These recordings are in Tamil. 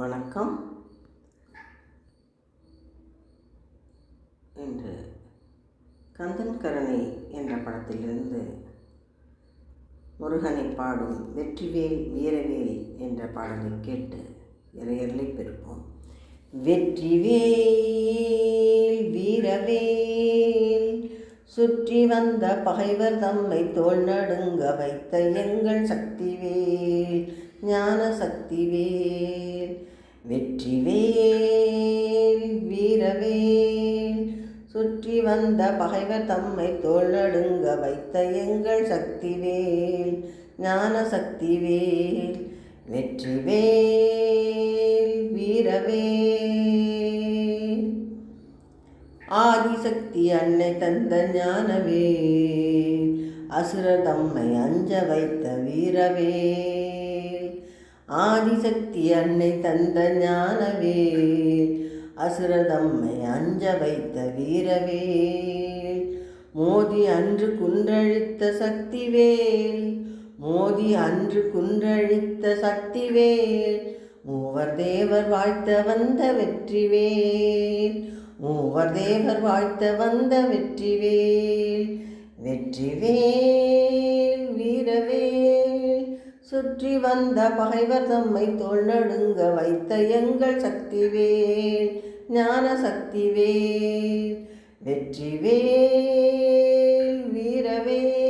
வணக்கம். இன்று கந்தன்கரணை என்ற படத்திலிருந்து முருகனை பாடும் வெற்றிவேல் வீரவேல் என்ற பாடலை கேட்டு இறையர்களை பெறுவோம். வெற்றிவேல் வீரவேல் சுற்றி வந்த பகைவர் தம்மை தோல் நடுங்க வைத்த எங்கள் சக்திவேல். ஞான சக்திவேல் வெற்றிவேல் வீரவேல். சுற்றி வந்த பகைவர் தம்மை தோல் வைத்த எங்கள் சக்திவேல் ஞான சக்திவேல் வெற்றிவேல் வீரவேல். ஆதிசக்தி அன்னை தந்த ஞானவே அசுர தம்மை அஞ்ச வைத்த வீரவேல். ஆதிசக்தி அன்னை தந்த ஞானவே. அசுரதம்மை அஞ்ச வைத்த வீரவேல் மோதி அன்று குன்றழித்த சக்திவேல். மோதி அன்று குன்றழித்த சக்திவேல். மூவர் தேவர் வாழ்த்த வந்த வெற்றிவேல். மூவர் தேவர் வாழ்த்த வந்த வெற்றிவேல். வெற்றிவேல். சுற்றி வந்த பகைவர் தம்மை தோல் நடுங்க வைத்த எங்கள் சக்திவேல் ஞான சக்திவேல் வெற்றிவேல் வீரவேல்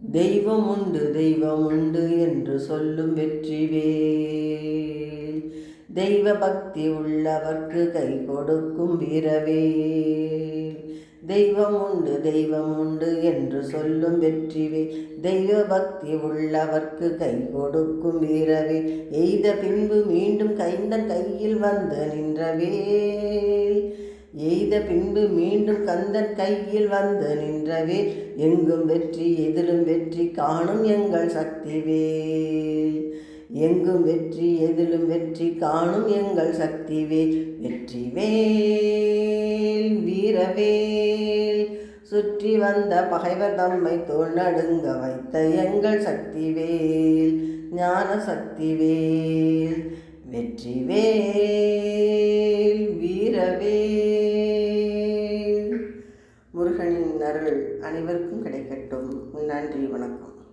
தெய்வம் உண்டு தெய்வம் உண்டு என்று சொல்லும் வெற்றிவேல் தெய்வ பக்தி உள்ளவர்க்கு கை கொடுக்கும் வீரவேல் தெய்வம் உண்டு தெய்வம் உண்டு என்று சொல்லும் வெற்றிவே. தெய்வ பக்தி உள்ளவர்க்கு கை கொடுக்கும் வீரவே. எய்த பின்பு மீண்டும் கைந்தன் கையில் வந்து நின்றவே. எய்த பின்பு மீண்டும் கந்தன் கையில் வந்து நின்றவே. எங்கும் வெற்றி எதிலும் வெற்றி காணும் எங்கள் சக்திவே. எங்கும் வெற்றி எதிலும் வெற்றி காணும் எங்கள் சக்திவே. வெற்றிவே. வீரவேல் சுற்றி வந்த பகைவர் தம்மை தோல் நடுங்க வைத்த எங்கள் சக்திவேல் ஞான சக்திவேல். வெற்றிவேல் வீரவேல். முருகனின் அருள் அனைவருக்கும் கிடைக்கட்டும். நன்றி வணக்கம்.